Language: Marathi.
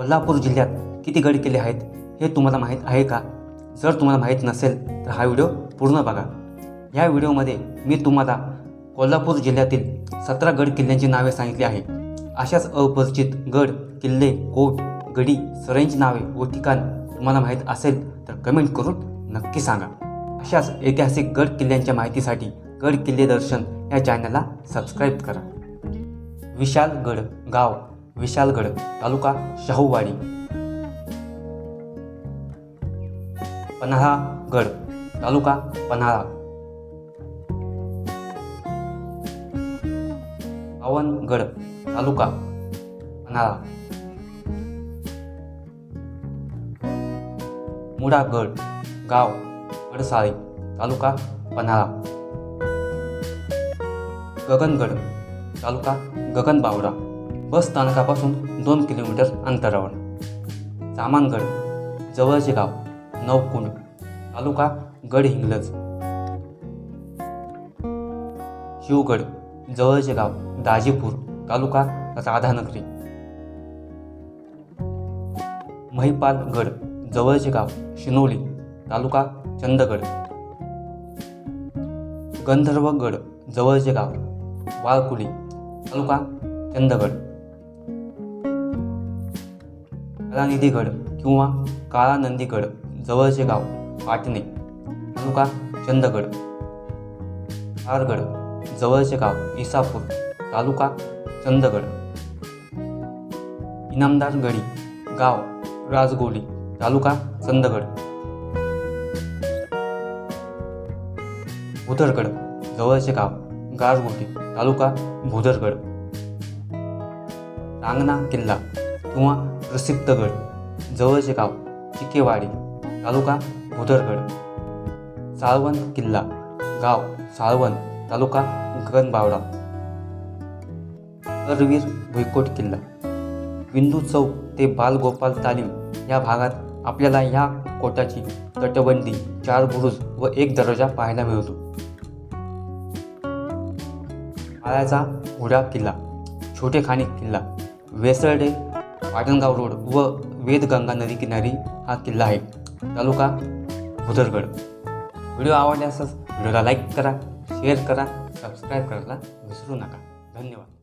कोल्हापूर जिल्ह्यात किती गड किल्ले आहेत हे तुम्हाला माहीत आहे का? जर तुम्हाला माहीत नसेल तर हा व्हिडिओ पूर्ण बघा. या व्हिडिओमध्ये मी तुम्हाला कोल्हापूर जिल्ह्यातील सतरा गड किल्ल्यांची नावे सांगितली आहे अशाच अपरिचित गड किल्ले कोट गडी सरांची नावे व ठिकाण तुम्हाला माहीत असेल तर कमेंट करून नक्की सांगा. अशाच ऐतिहासिक गड किल्ल्यांच्या माहितीसाठी गड किल्ले दर्शन या चॅनलला सबस्क्राईब करा. विशालगड गाव. विशालगड तालुका शाहूवाडी. पन्हाळागड तालुका पन्हाळा. पावनगड तालुका पन्हाळा. मुडागड गाव गडसाळी तालुका पन्हाळा. गगनगड तालुका गगनबावडा. बस स्थानकापासून दोन किलोमीटर अंतरावर. सामानगड जवळचे गाव नवकुंड तालुका गडहिंग्लज. शिवगड जवळचे गाव दाजीपूर तालुका राधानगरी. महिपालगड जवळचे गाव शिनोली तालुका चंदगड. गंधर्वगड जवळचे गाव वाळकुली तालुका चंदगड. काळानिधीगड किंवा काळा नंदीगड जवळचे गाव पाटणे तालुका चंदगड. आरगड जवळचे गाव इसापूर तालुका चंदगड. इनामदार गडी गाव राजगोली तालुका चंदगड. भुदरगड जवळचे गाव गारगोटी तालुका भुदरगड रांगणा किल्ला किंवा प्रसिद्धगड जवळचे गाव चिकेवाडी तालुका भुदरगड साळवण किल्ला गाव साळवण तालुका गगनबावडा. करवीर भुईकोट किल्ला. विंदू चौक ते बालगोपाल तालीम या भागात आपल्याला या कोटाची तटबंदी चार बुरुज व एक दरवाजा पाहायला मिळतो. पाळ्याचा घोडा किल्ला छोटे खाणी किल्ला वेसळडे पाटणगाव रोड व वेदगंगा नदी किनारी हा किल्ला आहे. तालुका भुदरगड व्हिडिओ आवडल्यास व्हिडिओला लाईक करा शेअर करा सबस्क्राईब करायला विसरू नका. धन्यवाद.